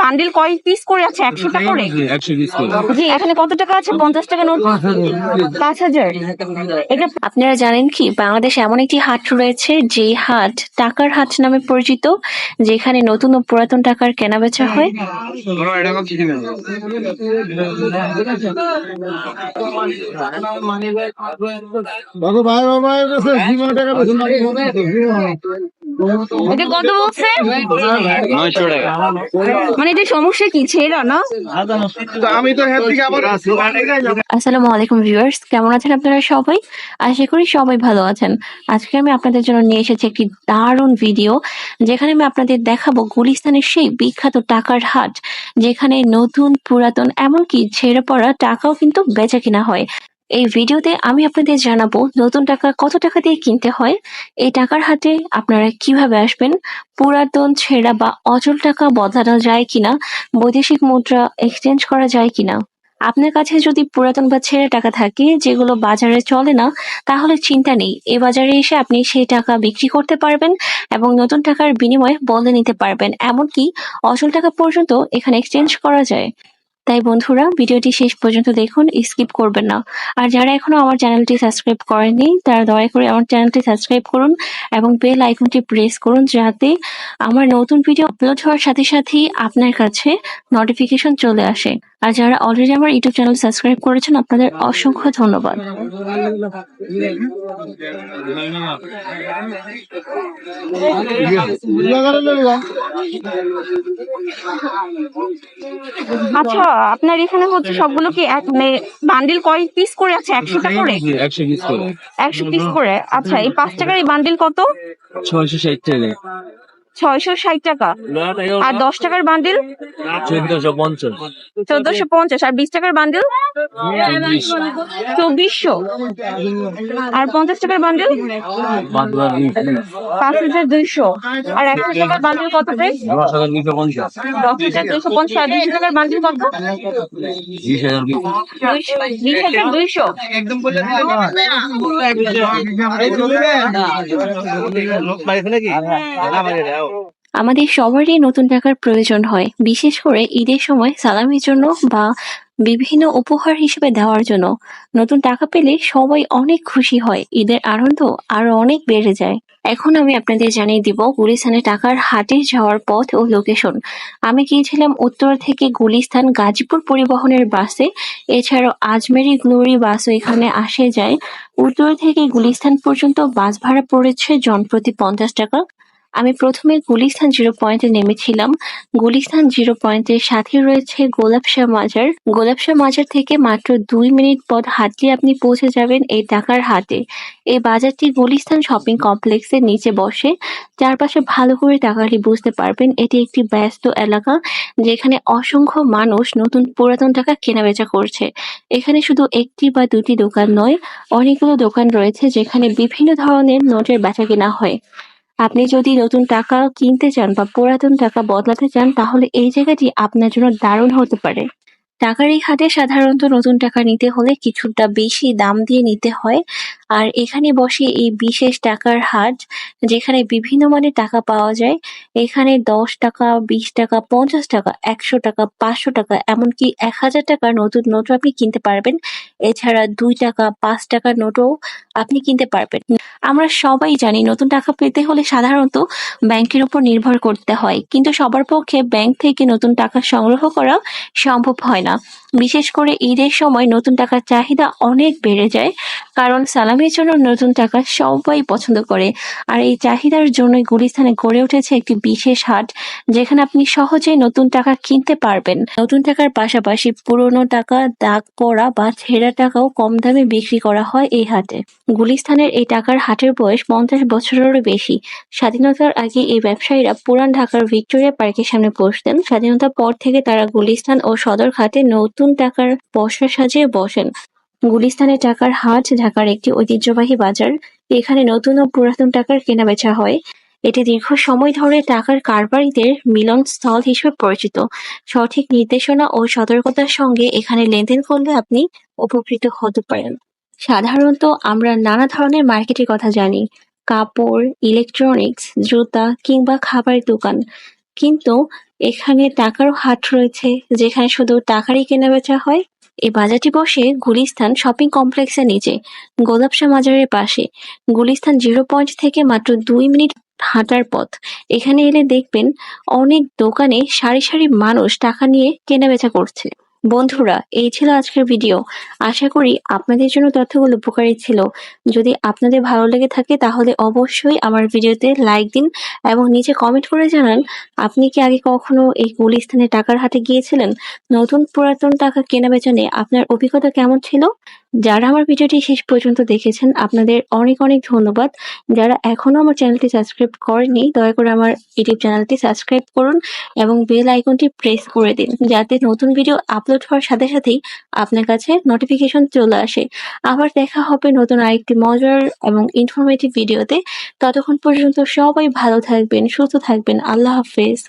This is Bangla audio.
বান্ডিল কয় পিস করে আছে একশো পিস করে জি এখানে কত টাকা আছে পঞ্চাশ টাকা নোট পাঁচ হাজার এটা আপনারা জানেন কি বাংলাদেশে এমন একটি হাট রয়েছে যে হাট টাকার হাট নামে পরিচিত যেখানে নতুন ও পুরাতন টাকার কেনাবেচা হয় টাকা টাকা মানে এটা সমস্যা কি? ছেড়া না। আমি তো আবার আসসালামু আলাইকুম ভিউয়ার্স কেমন আছেন আপনারা সবাই? আশা করি সবাই ভালো আছেন। আজকে আমি আপনাদের জন্য নিয়ে এসেছি একটি দারুণ ভিডিও যেখানে আমি আপনাদের দেখাবো গুলিস্তানের সেই বিখ্যাত টাকার হাট যেখানে নতুন পুরাতন এমনকি ছেড়ে পড়া টাকাও কিন্তু বেচা কিনা হয়। এই ভিডিওতে আমি আপনাদের জানাব নতুন টাকা কত টাকা দিয়ে কিনতে হয়, এই টাকার হাটে আপনারা কীভাবে আসবেন, পুরাতন, ছেঁড়া বা অচল টাকা বদলানো যায় কিনা, বৈদেশিক মুদ্রা এক্সচেঞ্জ করা যায় কিনা। আপনার কাছে যদি পুরাতন বা ছেঁড়া টাকা থাকে, যেগুলো বাজারে চলে না, তাহলে চিন্তা নেই। এ বাজারে এসে আপনি সেই টাকা বিক্রি করতে পারবেন এবং নতুন টাকার বিনিময়ে বদলে নিতে পারবেন। এমনকি অচল টাকা পর্যন্ত এখানে এক্সচেঞ্জ করা যায়। তাই বন্ধুরা ভিডিওটি শেষ পর্যন্ত দেখুন স্কিপ করবেন না। আর যারা এখনও আমার চ্যানেলটি সাবস্ক্রাইব করেনি তারা দয়া করে আমার চ্যানেলটি সাবস্ক্রাইব করুন এবং বেল আইকনটি প্রেস করুন যাতে আমার নতুন ভিডিও আপলোড হওয়ার সাথে সাথেই আপনার কাছে নোটিফিকেশন চলে আসে। আর যারা অলরেডি আমার ইউটিউব চ্যানেল সাবস্ক্রাইব করেছেন আপনাদের অসংখ্য ধন্যবাদ। আচ্ছা আপনার এখানে হচ্ছে সবগুলো কি এক মানে বান্ডিল কয় পিস করে আছে? একশোটা করে? একশো পিস করে। একশো পিস করে। আচ্ছা এই পাঁচ টাকার এই বান্ডিল কত? ছয়শো ষাট টাকা। ছয়শো ষাট টাকা। আর দশ টাকার বান্ডিল? চোদ্দশো পঞ্চাশ। চোদ্দশো পঞ্চাশ। আর বিশ টাকার বান্ডিল? চব্বিশশো। আর পঞ্চাশ টাকার বান্ডিল? পাঁচ হাজার দুইশো। আর একশো টাকার বান্ডিল কত প্রাইস দশ হাজার দুশো পঞ্চাশ। দশ হাজার দুইশো পঞ্চাশ। আর দুইশো টাকার বান্ডিল কত? বিশ হাজার বিশ দুইশো। বিশ হাজার দুইশো। আমাদের সবারই নতুন টাকার প্রয়োজন হয়, বিশেষ করে ঈদের সময় সালামির জন্য বা বিভিন্ন উপহার হিসেবে দেওয়ার জন্য। নতুন টাকা পেলে সবাই অনেক খুশি হয়, ঈদের আনন্দ আরও অনেক বেড়ে যায়। এখন আমি আপনাদের জানিয়ে দিব গুলিস্তানে টাকার হাটে যাওয়ার পথ ও লোকেশন আমি গিয়েছিলাম উত্তর থেকে গুলিস্তান গাজীপুর পরিবহনের বাসে। এছাড়াও আজমেরি গ্লোরি বাসও এখানে আসে যায়। উত্তর থেকে গুলিস্তান পর্যন্ত বাস ভাড়া পড়েছে জনপ্রতি পঞ্চাশ টাকা। আমি প্রথমে গুলিস্তান জিরো পয়েন্টে নেমেছিলাম। গুলিস্তান জিরো পয়েন্টের সাথে রয়েছে গোলাপশাহ মাজার। গোলাপশাহ মাজার থেকে মাত্র দুই মিনিট পথ হাঁটলে আপনি পৌঁছে যাবেন এই টাকার হাটে। এই বাজারটি গুলিস্তান শপিং কমপ্লেক্সের নিচে বসে। চারপাশে ভালো করে তাকালে বুঝতে পারবেন। এটি একটি ব্যস্ত এলাকা যেখানে অসংখ্য মানুষ নতুন পুরাতন টাকা কেনাবেচা করছে। এখানে শুধু একটি বা দুটি দোকান নয়, অনেকগুলো দোকান রয়েছে যেখানে বিভিন্ন ধরনের নোটের বেচা কেনা হয়। আপনি যদি নতুন টাকা কিনতে চান বা পুরাতন টাকা বদলাতে চান, তাহলে এই জায়গাটি আপনার জন্য দারুণ হতে পারে। টাকার এই হাটে সাধারণত নতুন টাকা নিতে হলে কিছুটা বেশি দাম দিয়ে নিতে হয়। আর এখানে বসে এই বিশেষ টাকার হাট, যেখানে বিভিন্ন মানের টাকা পাওয়া যায়, এখানে দশ টাকা, বিশ টাকা, পঞ্চাশ টাকা, একশো টাকা, পাঁচশো টাকা, এমনকি এক হাজার টাকার নতুন নোটও আপনি কিনতে পারবেন। এছাড়া দুই টাকা, পাঁচ টাকার নোটও আপনি কিনতে পারবেন। আমরা সবাই জানি নতুন টাকা পেতে হলে সাধারণত ব্যাংকের উপর নির্ভর করতে হয়। কিন্তু সবার পক্ষে ব্যাংক থেকে নতুন টাকা সংগ্রহ করা সম্ভব হয় না। বিশেষ করে ঈদের সময় নতুন টাকার চাহিদা অনেক বেড়ে যায়, কারণ সালামের জন্য নতুন টাকা সবাই পছন্দ করে। আর এই চাহিদার জন্যই গুলিস্তানে গড়ে উঠেছে একটি বিশেষ হাট, যেখানে আপনি সহজেই নতুন টাকা কিনতে পারবেন। নতুন টাকার পাশাপাশি পুরনো টাকা দাগ পড়া বা ছেঁড়া টাকাও কম দামে বিক্রি করা হয় এই হাটে। গুলিস্তানের এই টাকার হাটের বয়স পঞ্চাশ বছরেরও বেশি। স্বাধীনতার আগে এই ব্যবসায়ীরা পুরান ঢাকার ভিক্টোরিয়া পার্কের সামনে বসতেন। স্বাধীনতার পর থেকে তারা গুলিস্তান ও সদরঘাটে নতুন টাকার পসরা সাজিয়ে বসেন। গুলিস্তানের টাকার হাট ঢাকার একটি ঐতিহ্যবাহী বাজার। এখানে নতুন ও পুরাতন টাকার কেনাবেচা হয়। এটি দীর্ঘ সময় ধরে টাকার কারবারিদের মিলনস্থল হিসেবে পরিচিত। সঠিক নির্দেশনা ও সতর্কতার সঙ্গে এখানে লেনদেন করলে আপনি উপকৃত হতে পারেন। সাধারণত আমরা নানা ধরনের মার্কেটের কথা জানি। কাপড় ইলেকট্রনিক্স জুতা কিংবা খাবারের দোকান। কিন্তু এখানে টাকারও হাট রয়েছে, যেখানে শুধু টাকারই কেনাবেচা হয়। এই বাজারটি বসে গুলিস্তান শপিং কমপ্লেক্সের নিচে গোলাপশা মাজারের পাশে। গুলিস্তান জিরো পয়েন্ট থেকে মাত্র দুই মিনিট হাঁটার পথ। এখানে এলে দেখবেন অনেক দোকানে সারি সারি মানুষ টাকা নিয়ে কেনাবেচা করছে। বন্ধুরা, এই ছিল আজকের ভিডিও আশা করি আপনাদের জন্য তথ্যগুলো উপকারী ছিল। যদি আপনাদের ভালো লেগে থাকে, তাহলে অবশ্যই আমার ভিডিওতে লাইক দিন এবং নিচে কমেন্ট করে জানান, আপনি কি আগে কখনো এই গুলিস্তানে টাকার হাতে গিয়েছিলেন? নতুন পুরাতন টাকা কেনা বেচা নিয়ে আপনার অভিজ্ঞতা কেমন ছিল? যারা আমার ভিডিওটি শেষ পর্যন্ত দেখেছেন, আপনাদের অনেক অনেক ধন্যবাদ। যারা এখনও আমার চ্যানেলটি সাবস্ক্রাইব করেনি দয়া করে আমার ইউটিউব চ্যানেলটি সাবস্ক্রাইব করুন এবং বেল আইকনটি প্রেস করে দিন, যাতে নতুন ভিডিও আপলোড হওয়ার সাথে সাথেই আপনার কাছে নোটিফিকেশন চলে আসে। আবার দেখা হবে নতুন আরেকটি মজার এবং ইনফরমেটিভ ভিডিওতে ততক্ষণ পর্যন্ত সবাই ভালো থাকবেন, সুস্থ থাকবেন। আল্লাহ হাফেজ।